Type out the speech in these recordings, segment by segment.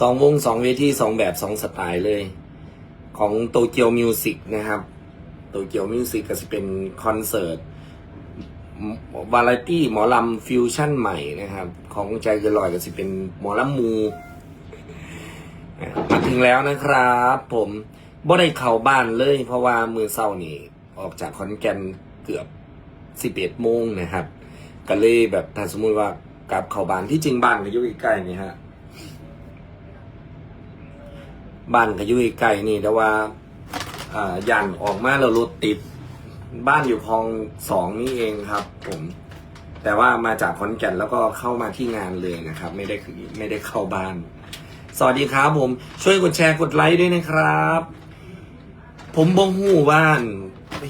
สองวงสองเวทีสองแบบสองสไตล์เลย ของโตเกียวมิวสิกนะครับโตเกียวมิวสิกก็จะเป็นคอนเสิร์ตวาไรตี้หมอลำฟิวชั่นใหม่นะครับ ของใจเกนลอยก็จะเป็นหมอลำมูมาถึงแล้วนะครับ ผมบ่ได้เข้าบ้านเลย เพราะว่ามือเศร้านี่ ออกจากขอนแกนเกือบสิบเอ็ดโมงนะครับ ก็เลยแบบถ้าสมมุติว่ากลับเข้าบ้านที่จริงบ้านก็อยู่ใกล้ๆนี่ฮะ บ้านก็อยู่ใกล้นี่ แต่ว่าอ่ายันออกมาแล้วรถติด บ้านอยู่คลองสองนี่เองครับผมแต่ว่ามาจากขอนแก่นแล้วก็เข้ามาที่งานเลยนะครับ ไม่ได้ไม่ได้เข้าบ้าน สวัสดีครับผม ช่วยกดแชร์กดไลค์ด้วยนะครับ ผมบ่ฮู้บ้าน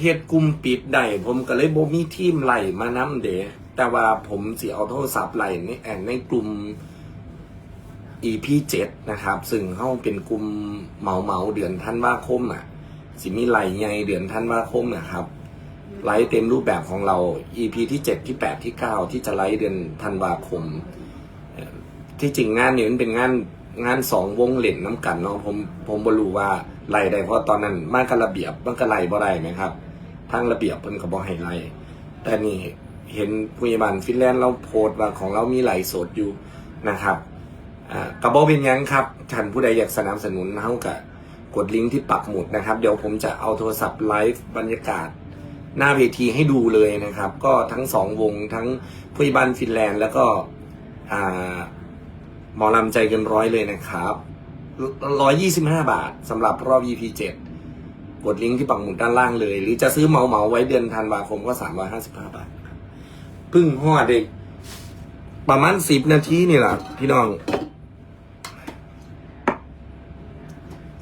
เฮ็ดกลุ่มปิดได้ผมก็เลยบ่มีทีมไหลมาน้ำเดแต่ว่าผมเสิเอาโทรศัพท์ไล่ในแอนในกลุ่ม EP 7นะครับ ซึ่งเฮาเป็นกลุ่มเหมาเหมาเดือนธันวาคมอะ สิมีไหล่ใหญ่เดือนธันวาคมนะครับไลฟ์เต็มรูปแบบของเรา EP ที่ 7 ที่ 8 ที่ 9 ที่จะไลฟ์เดือนธันวาคม ที่จริงงานนี้มันเป็นงานงานสองวงเล่นน้ำกันเนาะผมผมบรู้ว่าไล่ได้เพราะตอนนั้นมากกับระเบียบมันก็ไล่บ่ได้ไหมครับทางระเบียบเพิ่นก็บ่ให้ไล่แต่นี่เห็นผู้ใหญ่บ้านฟินแลนด์เราโพสต์ว่าของเรามีไหลสดอยู่นะครับ กระบอกเป็นยังครับท่านผู้ใดอยากสนับสนุนเฮาก็กดลิงก์ที่ปักหมุดนะครับ เดี๋ยวผมจะเอาโทรศัพท์ไลฟ์บรรยากาศ หน้าเวทีให้ดูเลยนะครับ ก็ทั้งสองวงทั้งผู้บันฟินแลนด์ แล้วก็หมอลำใจเกินร้อยเลยนะครับร้อยยี่สิบห้าบาทสำหรับรอบ EP เจ็ดกดลิงก์ที่ปักหมุดด้านล่างเลย หรือจะซื้อเหมาเหมาไว้เดือนธันวาคมก็สามร้อยห้าสิบห้าบาทพึ่งห่อเด็ก ประมาณสิบนาทีนี่แหละพี่น้อง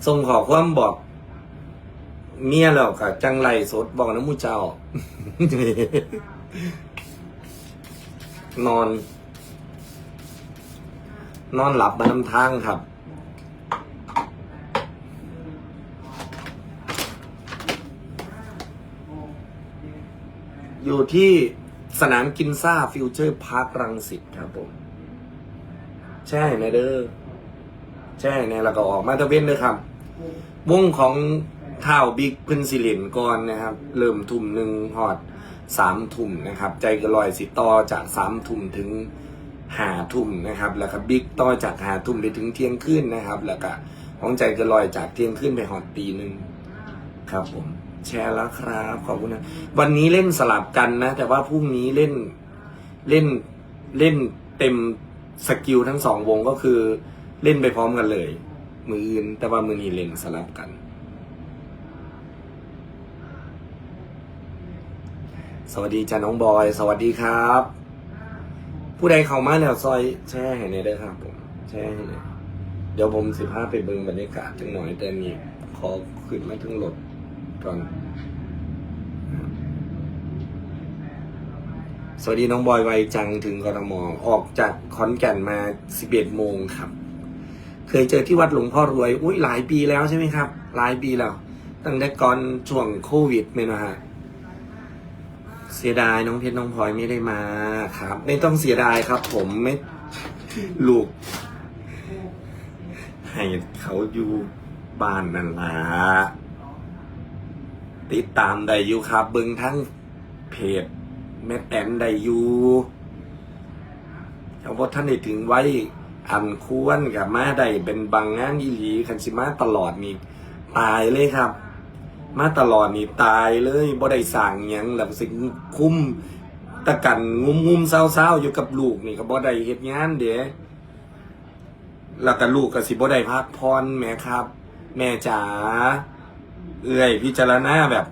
ส่งขอความบอก เมียแล้วก็จังไรสดบอกน้ำมูเจ้า นอน นอนหลับมานำทางครับอยู่ที่สนามกินซ่าฟิวเจอร์พาร์ครังสิตครับผม ใช่นะเด้อ ใช่เนี่ยแล้วก็ออกมาตะเวนเลยครับ วงของท่าวบิ๊กเพิ่นสิเลนก่อนนะครับ เริ่มทุ่มหนึ่งหอดสามทุ่มนะครับ ใจกระลอยสิต่อจากสามทุ่มถึงหาทุ่มนะครับ แล้วก็บิ๊กต่อจากหาทุ่มไปถึงเที่ยงคืนนะครับ แล้วก็ของใจกระลอยจากเที่ยงคืนไปหอดตีหนึ่งครับผมแชร์แล้วครับขอบคุณนะวันนี้เล่นสลับกันนะ แต่ว่าพรุ่งนี้เล่นเล่นเล่นเต็มสกิลทั้งสองวงก็คือเล่นไปพร้อมกันเลย มืออื่น แต่ว่ามือนี้เล่นสลับกัน สวัสดีจ้าน้องบอย สวัสดีครับ ผู้ใดเข้ามาแล้วซอยแช่ให้ในอยเด้ครับผมแช่ให้เลยเดี๋ยวผมสิพาไปเบิ่งบรรยากาศจังหน่อยแต่นี่ขอขึ้นมาถึงรถก่อนสวัสดีน้องบอยไวจังถึงกรทมออกจากขอนแก่นมา 11 โมงครับ เคยเจอที่วัดหลวงพ่อรวย อุ้ยหลายปีแล้วใช่ไหมครับ หลายปีแล้ว ตั้งแต่ก่อนช่วงโควิดไหมนะฮะเสียดายน้องเพชรน้องพลอยไม่ได้มาครับ ไม่ต้องเสียดายครับ ผมไม่ลูก ให้เขาอยู่บ้านนั่นละติดตามได้อยู่ครับ เบิงทั้งเพจแม่แตนได้อยู่เอาว่าท่านได้ถึงไว้ อันควรกับมาได้เป็นบางงานอีหลีคันสิมาตลอดนี่ตายเลยครับ มาตลอดนี่ตายเลยบ่ได้สั่งยังแล้วสิคุ้มตะกันงุมงุมๆเศร้าๆอยู่กับลูกนี่ก็บ่ได้เฮ็ดงานเด้แล้วก็ลูกก็สิบ่ได้พักพรแม่ครับ แม่จ๋าเอื้อยพิจารณาแบบ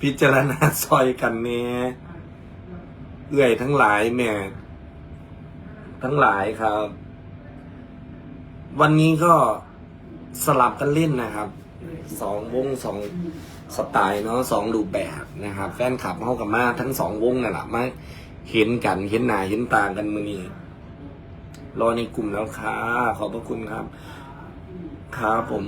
พิจารณาซอยกันแน่ เอื้อยทั้งหลายแม่ ทั้งหลายครับ วันนี้ก็สลับกันเล่นนะครับสองวงสองสไตล์เนาะสองรูปแบบนะครับ แฟนคลับเข้ากับมาทั้งสองวงนั่นแหละมาเห็นกันเห็นหน้าเห็นตากันมือนี้รอในกลุ่มแล้วค่ะขอบพระคุณครับ ครับผม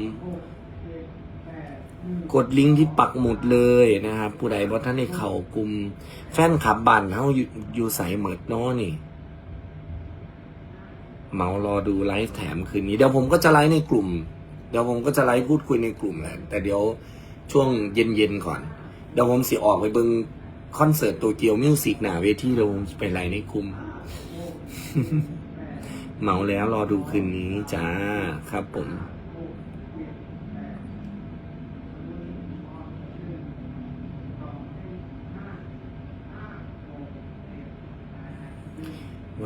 กดลิงก์ที่ปักหมุดเลยนะครับ ผู้ใดบ่ท่านในเข่ากลุ่มแฟนคลับบ้านเขาอยู่อยู่ใสเหมิดเนาะนี่เหมารอดูไลฟ์แถมคืนนี้ เดี๋ยวผมก็จะไลฟ์ในกลุ่ม เดี๋ยวผมก็จะไลฟ์พูดคุยในกลุ่มแหละแต่เดี๋ยวช่วงเย็นๆก่อน เดี๋ยวผมสิออกไปเบิ่งคอนเสิร์ตโตเกียวมิวสิกหนาเวทีเดี๋ยวผมจะไปไลฟ์ในกลุ่มเหมาแล้วรอดูคืนนี้จ้าครับผม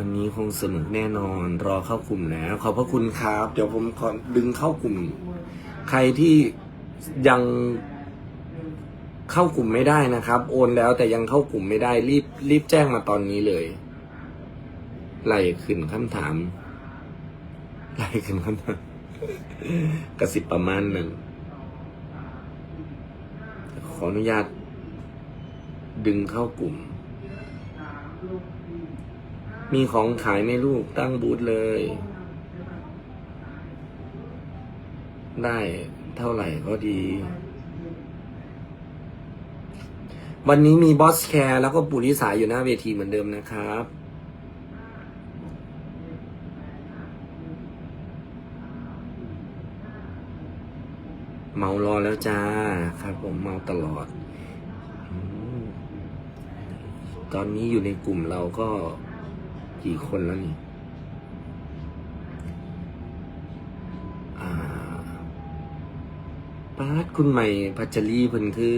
วันนี้คงสนุกแน่นอนรอเข้ากลุ่มแล้วขอบพระคุณครับ เดี๋ยวผมขอดึงเข้ากลุ่ม ใครที่ยังเข้ากลุ่มไม่ได้นะครับ โอนแล้วแต่ยังเข้ากลุ่มไม่ได้รีบรีบแจ้งมาตอนนี้เลยไล่ขึ้นคำถามไล่ขึ้นคำถามกระสิบประมาณหนึ่งขออนุญาตดึงเข้ากลุ่ม มีของขายไหมลูกตั้งบูธเลย ได้เท่าไหร่ก็ดี วันนี้มีบอสแคร์แล้วก็ปุริสายอยู่หน้าเวทีเหมือนเดิมนะครับเมารอแล้วจ้า ครับผมเมาตลอดอตอนนี้อยู่ในกลุ่มเราก็ กี่คนแล้วนี่อ่าปาดคุณใหม่พัชรีเพิ่นคือ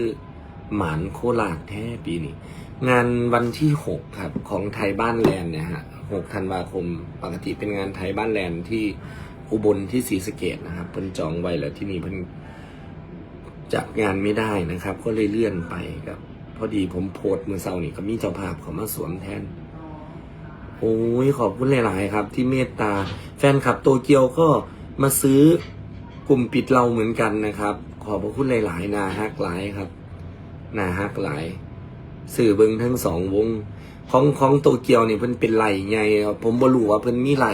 หมานโคราชแท้ปีนี้ งานวันที่หกครับ ของไทยบ้านแลนด์เนี่ยฮะหกธันวาคม ปกติเป็นงานไทยบ้านแลนด์ที่อุบลที่ศรีสะเกดนะครับ เพิ่นจองไว้แล้วที่นี่เพิ่นจัดงานไม่ได้นะครับ ก็เลยเลื่อนไปครับ พอดีผมโพสต์มือเสาร์นี่ก็มีเจ้าภาพเขามาสวมแทน โอ้ยขอบคุณหลาย ๆ ครับ ที่เมตตา แฟนคลับโตเกียวก็มาซื้อกลุ่มปิดเราเหมือนกันนะครับ ขอบพระคุณหลาย ๆ นาฮักหลายครับนาฮักหลาย สื่อเบิงทั้งสองวง ของของโตเกียวเนี่ยเพิ่นเป็นไหลไงผมบ่รู้ว่าเพิ่นมีไหล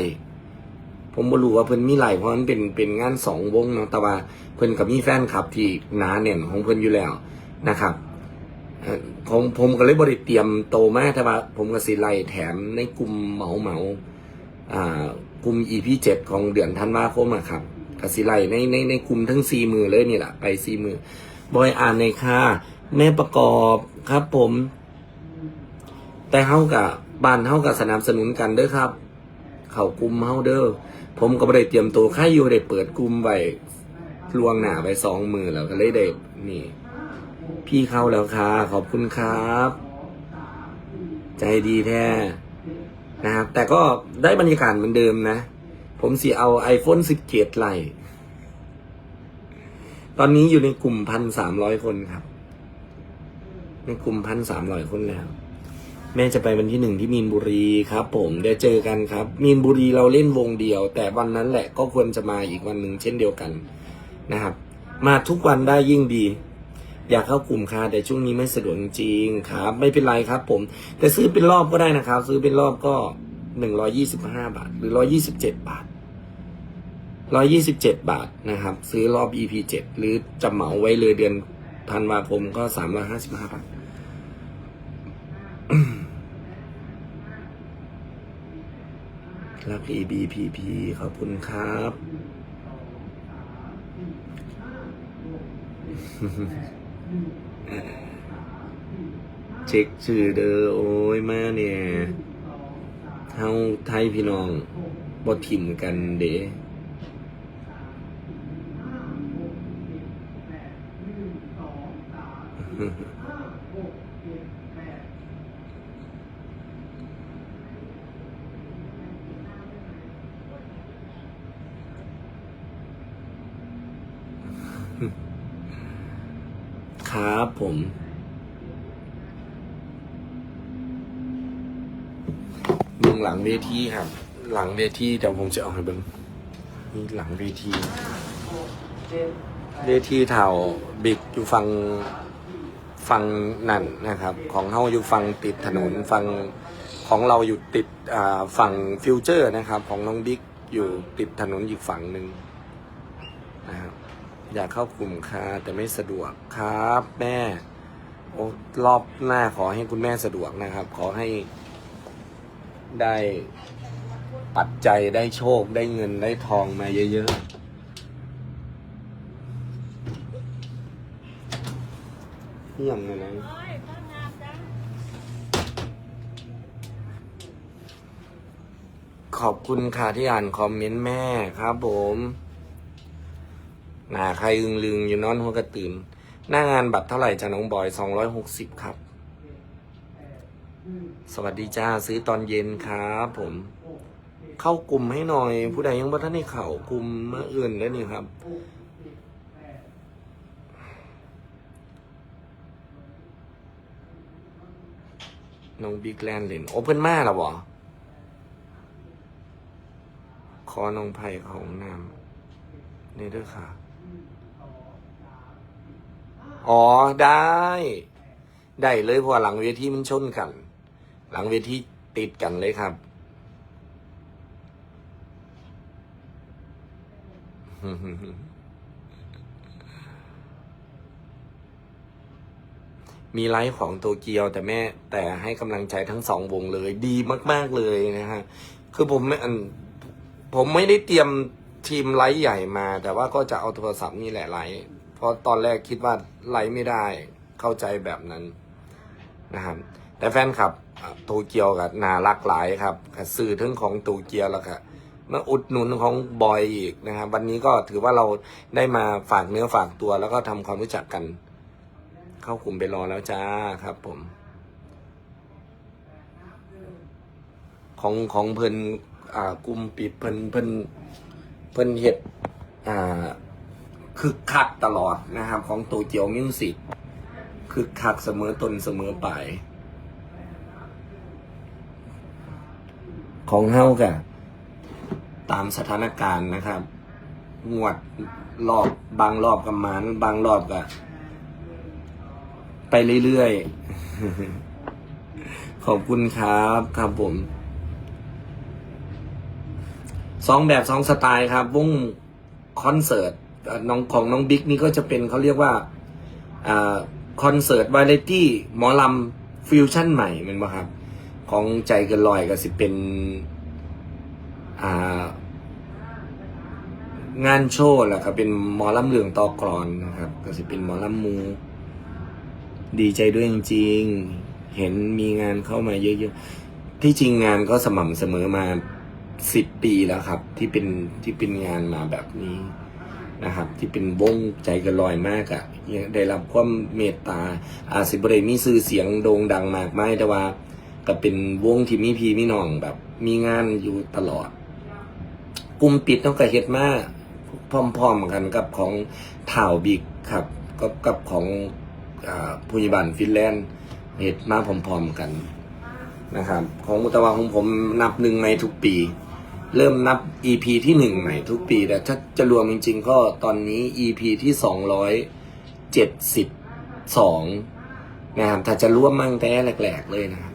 ผมบ่รู้ว่าเพิ่นมีไหลเพราะมันเป็นเป็นงานสองวงเนาะแต่ว่าเพิ่นกับมีแฟนคลับที่หนาแน่นของเพิ่นอยู่แล้วนะครับ เอ่อผมผมก็เลยบริเตรียมโตมากแต่ว่า ผมก็สิไลแถมในกลุ่มเหมาเหมาอ่ากลุ่ม EP เจ็ดของเดือนธันวาคมอะครับกสิไลในในในกลุ่มทั้งสี่มือเลยนี่แหละไปสี่มือบอยอ่านในค่าแม่ประกอบครับผม แต่เฮากับบ้านเฮากับสนับสนุนกันเด้อครับ เข้ากลุ่มเฮาเด้อผมก็บ่ได้เตรียมตัวใครอยู่ได้เปิดกลุ่มไว้ลวงหนาไปสองมือแล้วก็เลยได้นี่ พี่เข้าแล้วค่ะ ขอบคุณครับ ใจดีแท้นะครับ แต่ก็ได้บรรยากาศเหมือนเดิมนะ ผมสิเอา iPhone 17ไลตอนนี้อยู่ในกลุ่มพันสามร้อยคนครับ ในกลุ่มพันสามร้อยคนแล้ว แม่จะไปวันที่หนึ่งที่มีนบุรีครับ ผมได้เจอกันครับ มีนบุรีเราเล่นวงเดียว แต่วันนั้นแหละก็ควรจะมาอีกวันหนึ่งเช่นเดียวกันนะครับ มาทุกวันได้ยิ่งดี อยากเข้ากลุ่มค่ะแต่ช่วงนี้ไม่สะดวกจริงๆครับ ไม่เป็นไรครับ ผม แต่ซื้อเป็นรอบก็ได้นะครับ ซื้อเป็นรอบก็หนึ่งร้อยี่สิบห้าบาท หรือร้อยี่สิบเจ็ดบาทร้อยี่สิบเจ็ดบาทนะครับ ซื้อรอบ EP เจ็ดหรือจะเหมาไว้เลยเดือนธันวาคมก็สามร้อยห้าสิบห้าบาทรัก EBPP ขอบคุณครับ เช็คชื่อเด้อโอ้ยมาเนี่ยเฮาไทยพี่น้องบ่ถิ่มกันเด้ ครับผม เบื้องหลังเวทีครับ หลังเวทีเดี๋ยวผมจะเอาให้เบิ้งนี่หลังเวทีเวทีเท่าบิ๊กอยู่ฟังฟังนั่นนะครับ ของเฮาอยู่ฟังติดถนนฟังของเราอยู่ติดฝั่งฟิวเจอร์นะครับ ของน้องบิ๊กอยู่ติดถนนอีกฝั่งหนึ่ง อยากเข้ากลุ่มค่ะแต่ไม่สะดวกครับแม่โอ้รอบหน้าขอให้คุณแม่สะดวกนะครับ ขอให้ได้ปัจจัยได้โชคได้เงินได้ทองมาเยอะๆนี่ยังไงนะขอบคุณค่ะที่อ่านคอมเมนต์แม่ครับผม นาใครอึงลึงอยู่นอนหัวกระตื่นหน้างานบัตรเท่าไหร่จ้าน้องบอยสองร้อยหกสิบครับ สวัสดีจ้าซื้อตอนเย็นครับผม เข้ากลุ่มให้หน่อย ผู้ใดยังบ่ทันได้เข้ากลุ่มเมื่ออื่นแล้วนี่ครับน้องบิ๊กแลนด์เล่นโอเพ่นมาแล้วบ่ขอน้องไผ่ของน้ำนี่ด้วยค่ะ อ๋อได้ ได้เลยเพราะหลังเวทีมันชนกัน หลังเวทีติดกันเลยครับมีไลฟ์ของโตเกียวแต่แม่ แต่ให้กำลังใจทั้งสองวงเลย ดีมาก ๆ เลยนะฮะ คือผมไม่อันผมไม่ได้เตรียมทีมไลฟ์ใหญ่มา แต่ว่าก็จะเอาโทรศัพท์นี่แหละไลฟ์ ราะตอนแรกคิดว่าไลฟ์ไม่ได้เข้าใจแบบนั้นนะครับแต่แฟนคลับโตเกียวกับนารักหลายครับสื่อทั้งของโตเกียวแล้วก็มาอุดหนุนของบอยอีกนะครับ วันนี้ก็ถือว่าเราได้มาฝากเนื้อฝากตัว แล้วก็ทำความรู้จักกัน เข้ากลุ่มไปรอแล้วจ้าครับผม ของของเพิ่นอ่ากลุ่มปิดเพิ่นเพิ่นเพิ่นเฮ็ดอ่า คึกคักตลอดนะครับ ของโตเกียวมิวสิกคึกคักเสมอตนเสมอไป ของเฮากะตามสถานการณ์นะครับ งวดรอบบางรอบกับมานบางรอบกะไปเรื่อยๆ ขอบคุณครับครับผมสองแบบสองสไตล์ครับวงคอนเสิร์ต น้องของน้องบิ๊กนี่ก็จะเป็นเขาเรียกว่าอคอนเสิร์ตวาไรตี้หมอลำฟิวชั่นใหม่แมันบ่ครับ ของใจเกินลอยก็สิเป็นงานโชว์แหละครับเป็นหมอลำเหลืองตอกรอนนะครับ ก็สิเป็นหมอลำมู ดีใจด้วยจริงๆ เห็นมีงานเข้ามาเยอะๆ ที่จริงงานก็สม่ำเสมอมาสิบปีแล้วครับ ที่เป็นที่เป็นงานมาแบบนี้ นะครับ ที่เป็นวงใจกระลอยมากอะ่ะได้รับความเมตตาอาสิบเรมีซื้อเสียงโด่งดังมากไม่แต่ว่า ก็เป็นวงที่มีพีมีน้องแบบ มีงานอยู่ตลอดกลุ่มปิดต้องกระเฮ็ดมาพร้อมๆกันกับของถ่าวบิกครับกับกับของอผู้ใหญ่บ้านฟินแลนด์เฮ็ดมาพร้อมๆกันนะครับ ของมุตวาของผมนับหนึ่งในทุกปี เริ่มนับ EP ที่หนึ่งใหม่ทุกปีแต่ถ้าจะรวมจริงๆก็ตอนนี้ EP ที่สองร้อยเจ็ดสิบสองนะครับถ้าจะรวมมั่งแต่แรกๆเลยนะครับ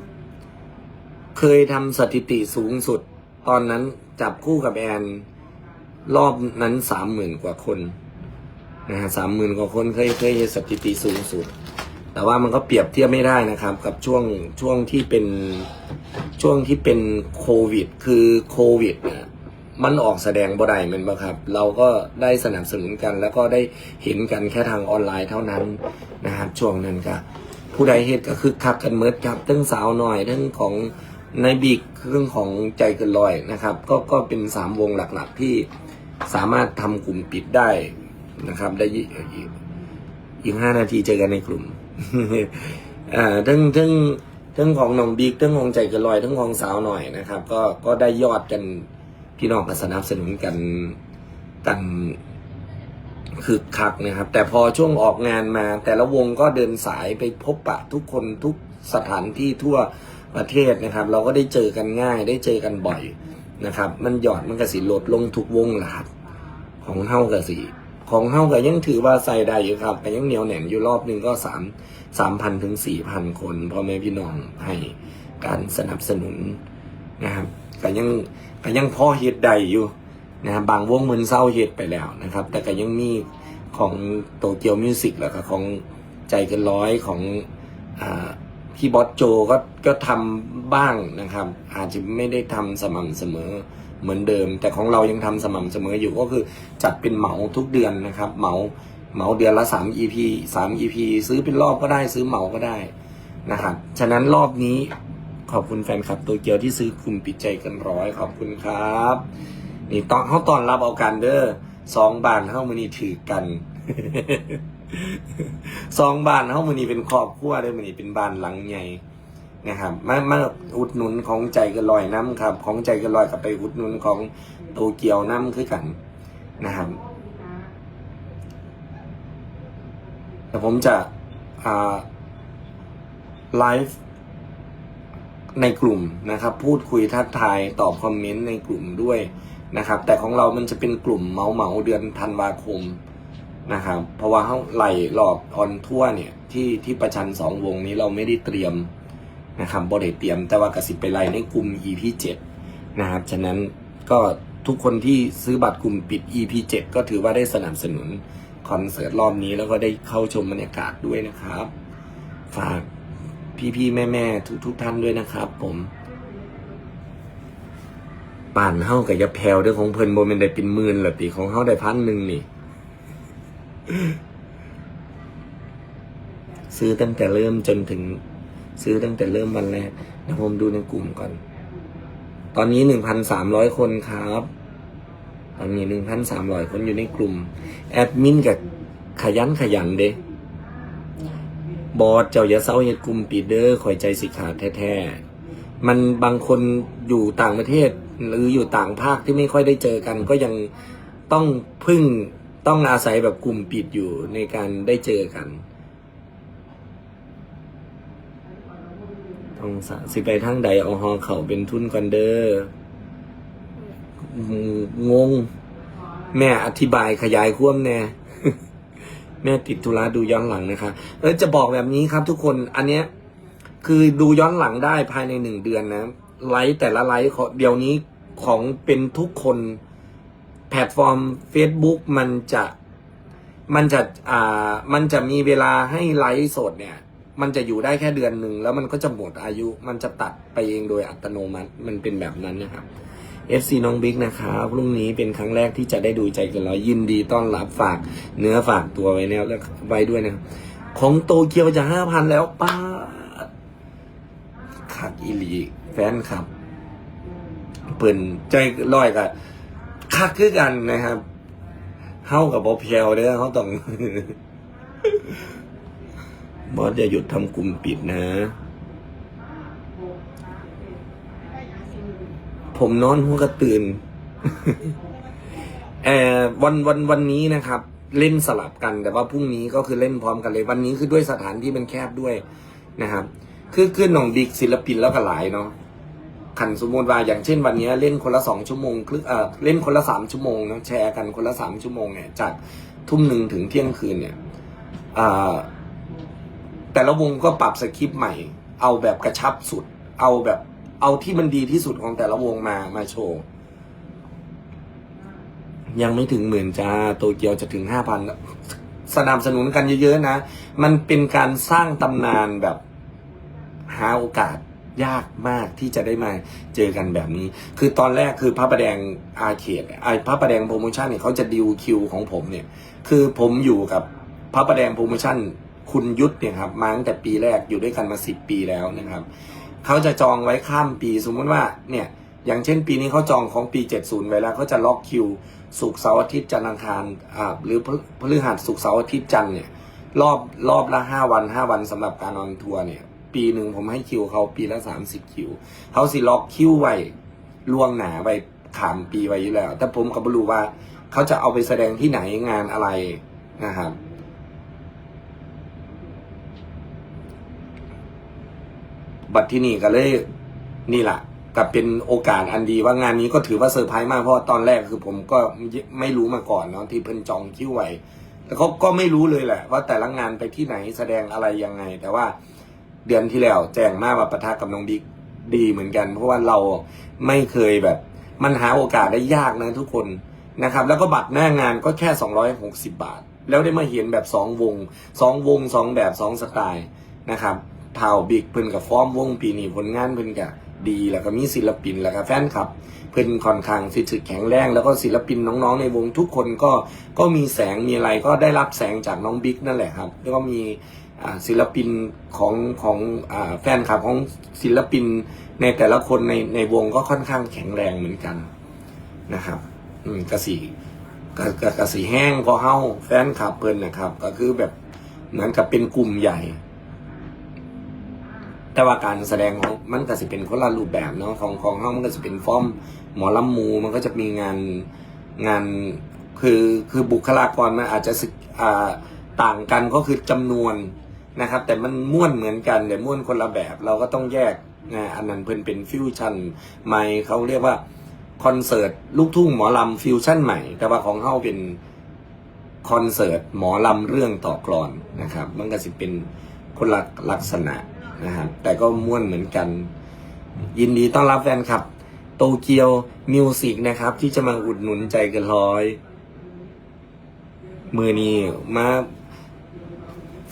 เคยทำสถิติสูงสุด ตอนนั้นจับคู่กับแอน รอบนั้นสามหมื่นกว่าคนนะฮะสามหมื่นกว่าคนเคยเคยสถิติสูงสุด แต่ว่ามันก็เปรียบเทียบไม่ได้นะครับ กับช่วงช่วงที่เป็นช่วงที่เป็นโควิด คือโควิดเนี่ยมันออกแสดงบ่ได้แมันบ่ครับ เราก็ได้สนับสนุนกัน แล้วก็ได้เห็นกันแค่ทางออนไลน์เท่านั้นนะครับช่วงนั้นก็ผู้ใดเหตุก็คือคักกันเมิดครับทั้งสาวหน่อยทั้งของในบิกเรื่องของใจเกินลอยนะครับ ก็ก็เป็นสามวงหลักๆที่สามารถทำกลุ่มปิดได้นะครับ ได้ยี่อีกอีกห้านาทีเจอกันในกลุ่ม อ่าทั้งทั้งทั้งของน้องบิ๊กทั้งของใจกินลอยทั้งของสาวหน่อยนะครับ ก็ก็ได้ยอดกันพี่น้องก็สนับสนุนกันกันคึกคักนะครับ แต่พอช่วงออกงานมา แต่ละวงก็เดินสายไปพบปะทุกคนทุกสถานที่ทั่วประเทศนะครับ เราก็ได้เจอกันง่าย ได้เจอกันบ่อยนะครับ มันหยอดมันก็สิลดลงทุกวงหละครับของเฮ้ากับสี ของเฮากับยังถือว่าใส่ได้อยู่ครับแต่ยังเหนียวแหน่นอยู่รอบหนึ่งก็สามสามพันถึงสี่พันคนพ่อแม่พี่น้องให้การสนับสนุนนะครับก็ยังก็ยังพ่อเฮ็ดได้อยู่นะครับบางวงมันเศร้าเฮ็ดไปแล้วนะครับ แต่ก็ยังมีของโตเกียวมิวสิกแล้วก็ของใจเกันร้อยของอพี่บอสโจก็ก็ทำบ้างนะครับ อาจจะไม่ได้ทำสม่ำเสมอ เหมือนเดิม แต่ของเรายังทำสม่ำเสมออยู่ก็คือจัดเป็นเหมาทุกเดือนนะครับเหมาเหมาเดือนละสาม EP สาม EP ซื้อเป็นรอบก็ได้ซื้อเหมาก็ได้นะครับฉะนั้นรอบนี้ขอบคุณแฟนคลับตัวเกียวที่ซื้อกลุ่มปิดใจกันร้อยขอบคุณครับ นี่ตอนเขาตอนรับเอากันเด้อสองบานเข้ามานี่ถือกันสองบานเฮามือนี้เป็นครอบครัวเด้มือนี้เป็นบานหลังใหญ่ นะครับมามาอุดหนุนของใจกันลอยน้ำครับ ของใจกันลอยกับไปอุดหนุนของโตเกียวน้ำคือกันนะครับแต่ผมจะไลฟ์ในกลุ่มนะครับ พูดคุยทักทายตอบคอมเมนต์ในกลุ่มด้วยนะครับ แต่ของเรามันจะเป็นกลุ่มเมาเมาเดือนธันวาคมนะครับ เพราะว่าเขาไหลหลอบออนทั่วเนี่ยที่ที่ประชันสองวงนี้เราไม่ได้เตรียม นะครับบริเตรียมแต่ว่ากสิไปไล่ในกลุ่ม EP 7นะครับฉะนั้นก็ทุกคนที่ซื้อบัตรกลุ่มปิด EP 7ก็ถือว่าได้สนับสนุนคอนเสิร์ตรอบนี้แล้วก็ได้เข้าชมบรรยากาศด้วยนะครับ ฝากพี่ๆ แม่ๆ ทุกทุกๆท่านด้วยนะครับ ผมป่านเฮากับยาแพลวเด้วยของเพลินโมเมนได้เป็นหมื่นหรอติของเฮาได้พันหนึ่งนี่ ซื้อตั้งแต่เริ่มจนถึง ซื้อตั้งแต่เริ่มวันแรกเดี๋ยวผมดูในกลุ่มก่อน ตอนนี้หนึ่งพันสามร้อยคนครับ ตอนนี้หนึ่งพันสามร้อยคนอยู่ในกลุ่ม แอดมินกับขยันขยันเด้บอสเจ้าอย่าเศร้าเฮ็ดกลุ่มปีเดอร์ข่อยใจสิขาดแท้ๆ มันบางคนอยู่ต่างประเทศ หรืออยู่ต่างภาคที่ไม่ค่อยได้เจอกัน ก็ยังต้องพึ่งต้องอาศัยแบบกลุ่มปิดอยู่ในการได้เจอกัน องสะสิไปทางใดเอาฮอเขาเป็นทุนก่อนเด้องง แม่อธิบายขยายควมแน่แม่ติดธุระดูย้อนหลังนะคะเออจะบอกแบบนี้ครับทุกคนอันเนี้ย คือดูย้อนหลังได้ภายในหนึ่งเดือนนะไลฟ์แต่ละไลฟ์เดี๋ยวนี้ของเป็นทุกคน แพลตฟอร์ม Facebook มันจะมันจะอ่ามันจะมีเวลาให้ไลฟ์สดเนี่ย มันจะอยู่ได้แค่เดือนหนึ่งแล้วมันก็จะหมดอายุ มันจะตัดไปเองโดยอัตโนมัติ มันเป็นแบบนั้นนะครับ FC น้องบิ๊กนะครับพรุ่งนี้เป็นครั้งแรกที่จะได้ดูใจกันแล้วยินดีต้อนรับฝากเนื้อฝากตัวไว้แล้วแล้วไว้ด้วยนะครับของโตเกียวจะห้าพันแล้วป้าขัดอีหลีแฟนครับเปิ่นใจลอยกับคักคือกันนะครับเฮากับบอเพียวเด้อเขาต้อง บอสจะหยุดทำกลุ่มปิดนะ ผมนอนหัวกระตื่นเอ่อวันวันวันนี้นะครับ เล่นสลับกันแต่ว่าพรุ่งนี้ก็คือเล่นพร้อมกันเลย วันนี้คือด้วยสถานที่มันแคบด้วยนะครับ คือคือหน่องบิ๊กศิลปินแล้วก็หลายเนาะขันสมมติว่าอย่างเช่นวันนี้เล่นคนละสองชั่วโมงครึ่งเออเล่นคนละสามชั่วโมงนะแชร์กันคนละสามชั่วโมงเนี่ยจากทุ่มหนึ่งถึงเที่ยงคืนเนี่ยอ่า แต่ละวงก็ปรับสคริปต์ใหม่ เอาแบบกระชับสุด เอาแบบเอาที่มันดีที่สุดของแต่ละวงมามาโชว์ ยังไม่ถึงหมื่นจ้าโตเกียวจะถึงห้าพันสนับสนุนกันเยอะๆนะ มันเป็นการสร้างตำนานแบบหาโอกาสยากมากที่จะได้มาเจอกันแบบนี้ คือตอนแรกคือพระประแดงอาเขตไอพระประแดงโปรโมชั่นเนี่ยเขาจะดิวคิวของผมเนี่ย คือผมอยู่กับพระประแดงโปรโมชั่น คุณยุทธเนี่ยครับมาตั้งแต่ปีแรกอยู่ด้วยกันมาสิบปีแล้วนะครับเขาจะจองไว้ข้ามปีสมมติว่าเนี่ยอย่างเช่นปีนี้เขาจองของปี 70 ไว้แล้วเขาจะล็อกคิวสุกเสาร์อาทิตย์จันทร์อังคารอ่าหรือพฤหัสสุกเสาร์อาทิตย์จันทร์เนี่ยรอบรอบละห้าวันห้าวันสำหรับการออนทัวร์เนี่ยปีหนึ่งผมให้คิวเขาปีละสามสิบคิวเขาสิล็อกคิวไว้ล่วงหนาไว้ขามปีไว้อยู่แล้ว แต่ผมก็ไม่รู้ว่าเขาจะเอาไปแสดงที่ไหนงานอะไรนะครับ บัตรที่นี่ก็เลยนี่แหละกับเป็นโอกาสอันดีว่างานนี้ก็ถือว่าเซอร์ไพรส์มากเพราะว่าตอนแรกคือผมก็ไม่รู้มาก่อนเนาะที่เพิ่นจองคิวไว้แต่เขาก็ไม่รู้เลยแหละ ว่าแต่ละงานไปที่ไหนแสดงอะไรยังไง แต่ว่าเดือนที่แล้วแจ้งมาว่าประทะกับน้องบิ๊กดีเหมือนกัน เพราะว่าเราไม่เคยแบบ มันหาโอกาสได้ยากนะทุกคนนะครับ แล้วก็บัตรหน้างานก็แค่ 260 บาท แล้วได้มาเห็นแบบสองวงสองวงสองแบบสองสไตล์นะครับ เท่าบิ๊กเพิ่นกับฟอร์มวงปีนี้ผลงานเพิ่นก็ดีแล้วก็มีศิลปินแล้วก็แฟนคลับ เพิ่นค่อนข้างฟิตแข็งแรงแล้วก็ศิลปินน้องๆในวงทุกคนก็ก็มีแสงมีอะไรก็ได้รับแสงจากน้องบิ๊กนั่นแหละครับแล้วก็มีศิลปินของของอแฟนคลับของศิลปินในแต่ละคนในในวงก็ค่อนข้างแข็งแรงเหมือนกันนะครับอืมกระสีกระกระสีแห้งพอเฮาแฟนคลับเพิ่นนะครับ ก็คือแบบเหมือนกับเป็นกลุ่มใหญ่ แต่ว่าการแสดงของมันก็จะเป็นคนละรูปแบบเนาะของของเฮามันก็จะเป็นฟอร์มหมอลำมูมันก็จะมีงานงานคือคือบุคลากรมันอาจจะสึกอ่าต่างกันก็คือจำนวนนะครับ แต่มันม่วนเหมือนกันแต่ม่วนคนละแบบเราก็ต้องแยกนะอันนั้นเพิ่นเป็นฟิวชั่นใหม่เขาเรียกว่าคอนเสิร์ตลูกทุ่งหมอลำฟิวชั่นใหม่ แต่ว่าของเฮาเป็นคอนเสิร์ตหมอลำเรื่องต่อกลอนนะครับ มันก็สิเป็นคนละลักษณะ นะครับ แต่ก็ม่วนเหมือนกัน ยินดีต้อนรับแฟนคลับ โตเกียวมิวสิกนะครับ ที่จะมาอุดหนุนใจเกันร้อย มือนี้มา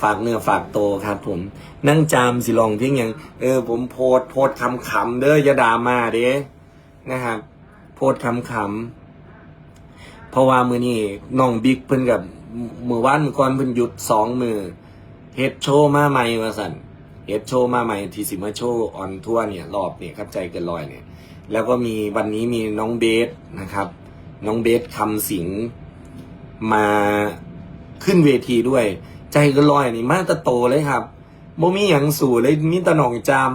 ฝากเนื้อฝากโตวครับผม นั่งจามสิลองเพียงอยังเออ ผมโพดโพดคำขำเด้อยาดามาเด้นะครับโพดคำขำเพราะว่ามือนี้น้องบิ๊กเพิ่นกับมือว่านก่อนเพิ่นหยุดสองมือเฮ็ดโชว์มาใหม่มาสั่น เอฟโชว์มาใหม่ที่สิมาโชว์ออนทัวร์เนี่ยรอบเนี่ยครับใจเกินร้อยเนี่ย แล้วก็มีวันนี้มีน้องเบสนะครับ น้องเบสคำสิงมาขึ้นเวทีด้วย ใจเกินร้อยนี่มาแตะโตเลยครับโมมีอย่างสู่เลยมีตะหน่องจาม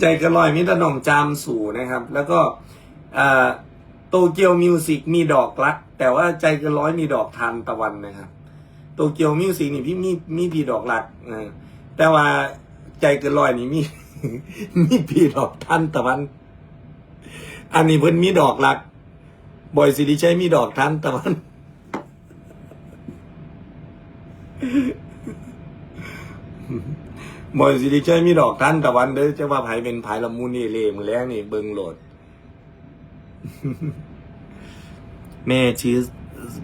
ใจกินร้อยมีตะหน่องจามสู่นะครับ แล้วก็โตเกียวมิวสิกมีดอกรัก แต่ว่าใจกินร้อยมีดอกทานตะวันนะครับ โตเกียวมิวสิกนี่พี่มีมีพี่ดอกหลักอแต่ว่าใจเกินร้อยนี่มีมีพี่ดอกท่านตะวัน อันนี้เพิ่นมีดอกหลักบอยสิริชัยมีดอกท่านตะวันบอยสิริชัยมีดอกท่านตะวันเด้อจะว่าไผเป็นไผละมุนนี่เลมือแรงนี่เบิงโหลด แม่ชื่อ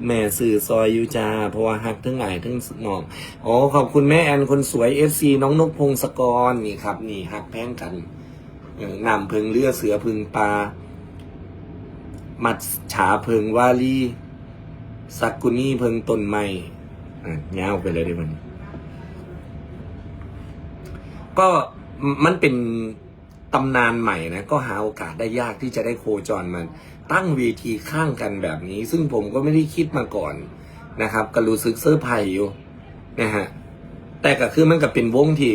แม่สื่อซอยอยูจาเพราะว่าหักทั้งหลายทั้งหนองอ๋อขอบคุณแม่แอนคนสวยเอฟซีน้องนกพงศกรนี่ครับ นี่หักแพงกันนำพึงเลือเสือพึงปลามัดฉาพึงวาลีสักกุนี่พึงตนไม่เงาไปเลยด้มัน ก็มันเป็นตำนานใหม่นะ ก็หาโอกาสได้ยากที่จะได้โคจรมัน ตั้งเวทีข้างกันแบบนี้ ซึ่งผมก็ไม่ได้คิดมาก่อนนะครับก็รู้สึกเซอร์ไพรส์อยู่นะฮะแต่ก็คือมันก็เป็นวงที่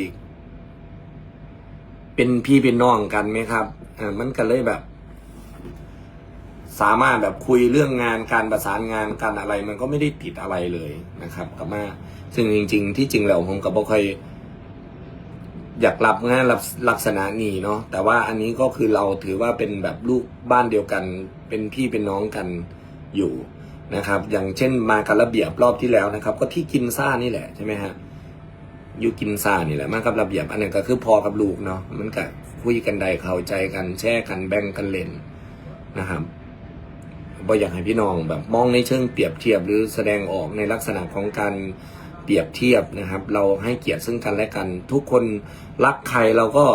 เป็นพี่เป็นน้องกันไหมครับอ่ามันก็เลยแบบ สามารถแบบคุยเรื่องงานการประสานงานการอะไร มันก็ไม่ได้ติดอะไรเลยนะครับกับมาซึ่งจริง ๆ ที่จริงแล้วผมก็บ่ค่อยอยากรับงานลักลักษณะนี้เนาะแต่ว่าอันนี้ก็คือเราถือว่าเป็นแบบลูกบ้านเดียวกัน เป็นพี่เป็นน้องกันอยู่นะครับ อย่างเช่นมากับระเบียบรอบที่แล้วนะครับ ก็ที่กินซ่านี่แหละใช่ไหมฮะอยู่กินซ่านี่แหละมากับระเบียบอันนี้ก็คือพอกับลูกเนาะมันก็คุยกันได้เข้าใจกันแชร์กันแบ่งกันเล่นนะครับบ่อยากให้พี่น้องแบบมองในเชิงเปรียบเทียบหรือแสดงออกในลักษณะของการเปรียบเทียบนะครับ เราให้เกียรติซึ่งกันและกัน ทุกคนรักใครเราก็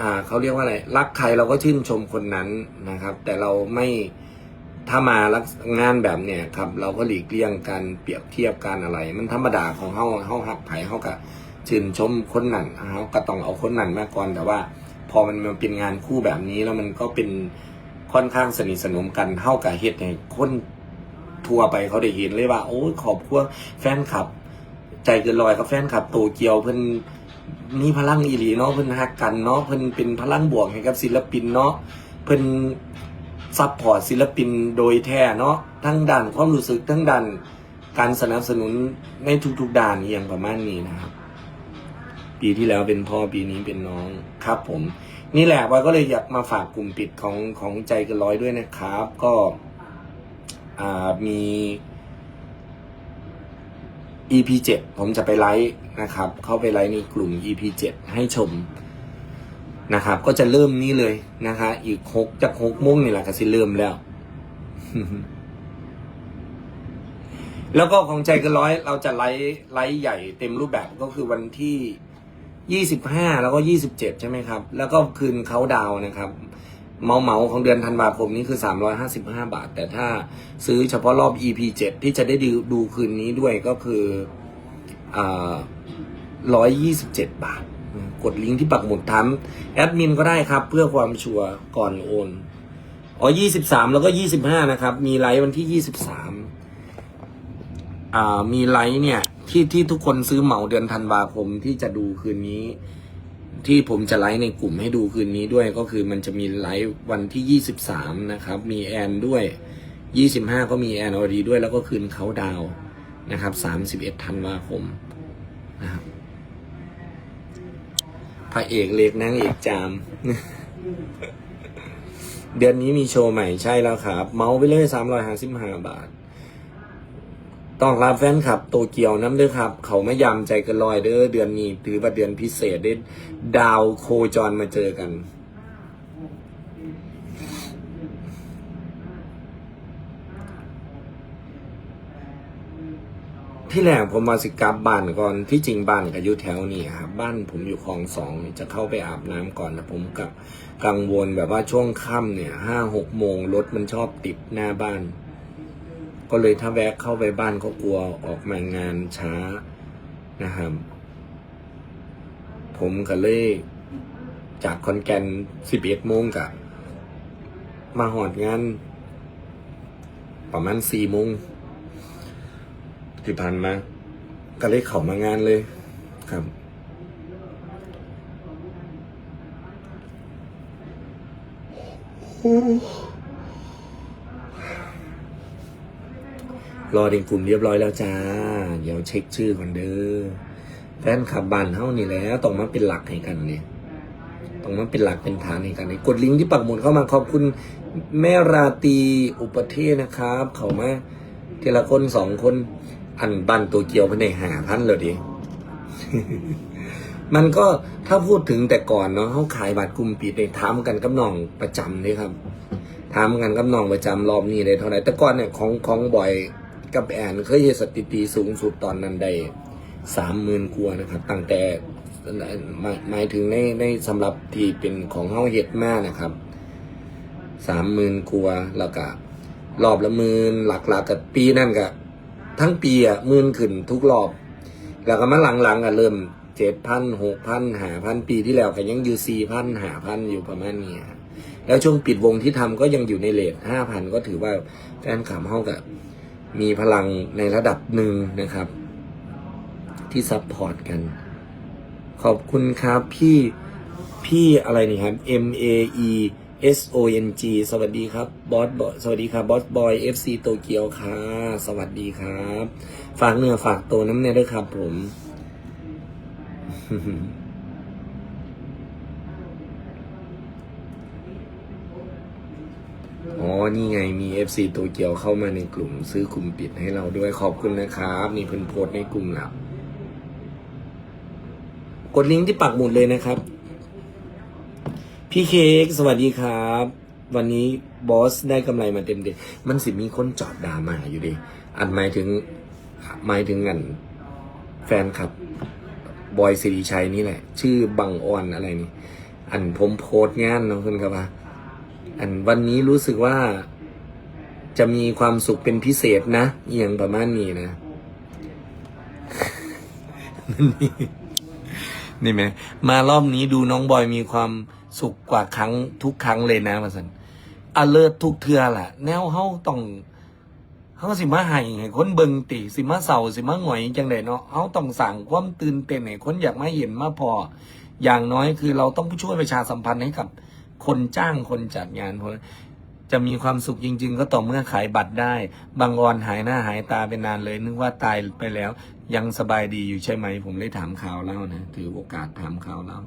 อ่าเขาเรียกว่าอะไรรักใครเราก็ชื่นชมคนนั้นนะครับ แต่เราไม่ถ้ามาลักงานแบบเนี้ยครับ เราก็หลีกเลี่ยงการเปรียบเทียบการอะไร มันธรรมดาของเขาเขาหักไผ่เขาก็ชื่นชมคนนั้นเขาก็ต้องเอาคนนั้นมาก่อนแต่ว่า พอมันมันเป็นงานคู่แบบนี้แล้วมันก็เป็นค่อนข้างสนิทสนมกันเท่ากับเฮ็ดให้คนทัวร์ไปเขาได้เห็นเลยว่า โอ้ขอบคุณแฟนคลับ ใจเกินลอยกับแฟนคลับโตเกียวเพิ่น มีพลังอีหลีเนาะเพิ่นฮักกันเนาะเพิ่นเป็นพลังบวกให้กับศิลปินเนาะเพิ่นซัพพอร์ตศิลปินโดยแท้เนาะทั้งด้านความรู้สึกทั้งด้านการสนับสนุนในทุกๆด้านอย่างประมาณนี้นะครับ ปีที่แล้วเป็นพ่อปีนี้เป็นน้องครับผม นี่แหละว่าก็เลยอยากมาฝากกลุ่มปิดของของใจกันร้อยด้วยนะครับ ก็มี EP 7ผมจะไปไลฟ์นะครับ เข้าไปไลฟ์ในกลุ่ม EP 7ให้ชมนะครับ ก็จะเริ่มนี้เลยนะคะ อีกหกจากหกโมงนี่แหละก็สิเริ่มแล้ว แล้วก็ของใจกันร้อย เราจะไลฟ์ไลฟ์ใหญ่เต็มรูปแบบก็คือวันที่ยี่สิบห้าแล้วก็ยี่สิบเจ็ดใช่ไหมครับ แล้วก็คืนเขาดาวนะครับ เมาเมาของเดือนธันวาคมนี้คือสามร้อยห้าสิบห้าบาท แต่ถ้าซื้อเฉพาะรอบ EP เจ็ดที่จะได้ดูดูคืนนี้ด้วยก็คืออ่าร้อยยี่สิบเจ็ดบาท กดลิงก์ที่ปักหมุดทั้มแอดมินก็ได้ครับ เพื่อความชัวร์ก่อนโอน อ๋อยี่สิบสามแล้วก็ยี่สิบห้านะครับ มีไลฟ์วันที่ยี่สิบสามอ่า มีไลฟ์เนี่ย ที่ที่ทุกคนซื้อเหมาเดือนธันวาคมที่จะดูคืนนี้ ที่ผมจะไลฟ์ในกลุ่มให้ดูคืนนี้ด้วยก็คือมันจะมีไลฟ์วันที่ยี่สิบสามนะครับ มีแอนด้วยยี่สิบห้าก็มีแอนออดีด้วยแล้วก็คืนเขาดาวนะครับสามสิบเอ็ดธันวาคมนะครับพระเอกเล็กนางเอกจาม เดือนนี้มีโชว์ใหม่ใช่แล้วครับ เมาส์ไปเลยสามร้อยห้าสิบห้าบาท ต้องรับแฟนคลับโตเกียวน้ำเด้อครับ เขาไม่ยำใจกันลอยเด้อเดือนนี้ถือว่าเดือนพิเศษได้ดาวโคจรมาเจอกันที่แรกผมมาสิกลับบ้านก่อนที่จริงบ้านก็อยู่แถวนี้ครับบ้านผมอยู่คลองสองจะเข้าไปอาบน้ำก่อนนะผมกับกังวลแบบว่าช่วงค่ำเนี่ยห้าหกโมงรถมันชอบติดหน้าบ้าน ก็เลยถ้าแวะเข้าไปบ้านก็กลัวออกมางานช้านะครับ ผมก็เลยจากคอนแกนสิบเอ็ดโมงกะมาหอดงาน ประมาณสี่โมงที่ผ่านมาก็เลยเข้ามางานเลยครับ รอในกลุ่มเรียบร้อยแล้วจ้า เดี๋ยวเช็คชื่อก่อนเด้อแฟนขับบ้านเฮานี่แล้วต้องมาเป็นหลักให้กันเนี่ยต้องมาเป็นหลักเป็นฐานให้กันเนี่ยกดลิงก์ที่ปักหมุดเข้ามาขอบคุณแม่ราตีอุปเทศนะครับ เขามาทีละคนสองคนอันบันตัวเกียวภายในหาพันเลยดิมันก็ถ้าพูดถึงแต่ก่อนเนาะเขาขายบัตรกลุ่มปิดเนี่ยถามกันกับน้องประจำเลยครับถามกันกับน้องประจำรอบนี้ได้เท่าไหร่แต่ก่อนเนี่ยของของบ่อย กับแอนเคยเห็นสถิติสูงสุดตอนนั้นได้สามหมื่นกว่านะครับ ตั้งแต่หมายถึงในในสำหรับที่เป็นของเฮาเฮ็ดมานะครับสามหมื่นกว่าแล้วก็รอบละหมื่นหลักๆกับปีนั่นก็ทั้งปีอะหมื่นขึ้นทุกรอบ แล้วก็มาหลังๆอะเริ่มเจ็ดพันหกพันหาพันปีที่แล้วก็ยังอยู่สี่พันหาพันอยู่ประมาณนี้แล้วช่วงปิดวงที่ทำก็ยังอยู่ในเลทห้าพันก็ถือว่าแฟนขำเท่ากับ มีพลังในระดับหนึ่งนะครับ ที่ซัพพอร์ตกัน ขอบคุณครับพี่พี่อะไรนี่ครับ M A E S O N G สวัสดีครับบอสบอยสวัสดีครับบอสบอย F C โตเกียวค่ะสวัสดีครับ ฝากเนื้อฝากตัวน้ำเนี่ยด้วยครับผม อ๋อ นี่ไงมี FC โตเกียวเข้ามาในกลุ่ม ซื้อกลุ่มปิดให้เราด้วยขอบคุณนะครับนี่เพิ่นโพสในกลุ่มแล้วกดลิงก์ที่ปักหมุดเลยนะครับ พี่เค้กสวัสดีครับ วันนี้บอสได้กำไรมาเต็มเด็ดมันสิมีคนจอดด่ามาอยู่ดิอันหมายถึงหมายถึงอัน แฟนคลับบอยสิริชัยนี่แหละ ชื่อบังออนอะไรนี่ อันผมโพสงานเนาะคุณครับว่า อันวันนี้รู้สึกว่าจะมีความสุขเป็นพิเศษนะอย่างประมาณนี้นะนี่ไหมมารอบนี้ดูน้องบอยมีความสุขกว่าครั้งทุกครั้งเลยนะมาสันอเลิศทุกเทือแหละแนวเฮาต้องเฮาสิมาให้ให้คนเบิงติสิมาเศร้าสิมาหงอยจังไดเนาะเฮาต้องสั่งความตื่นเต้นให้คนอยากมาเห็นมาพอ อย่างน้อยคือเราต้องช่วยประชาสัมพันธ์ให้กับ คนจ้างคนจัดงานเพราะจะมีความสุขจริง ๆ ก็ต่อเมื่อขายบัตรได้ บางออนหายหน้าหายตาไปนานเลย นึกว่าตายไปแล้ว ยังสบายดีอยู่ใช่ไหม ผมได้ถามข่าวเล่านะ ถือโอกาสถามข่าวเล่า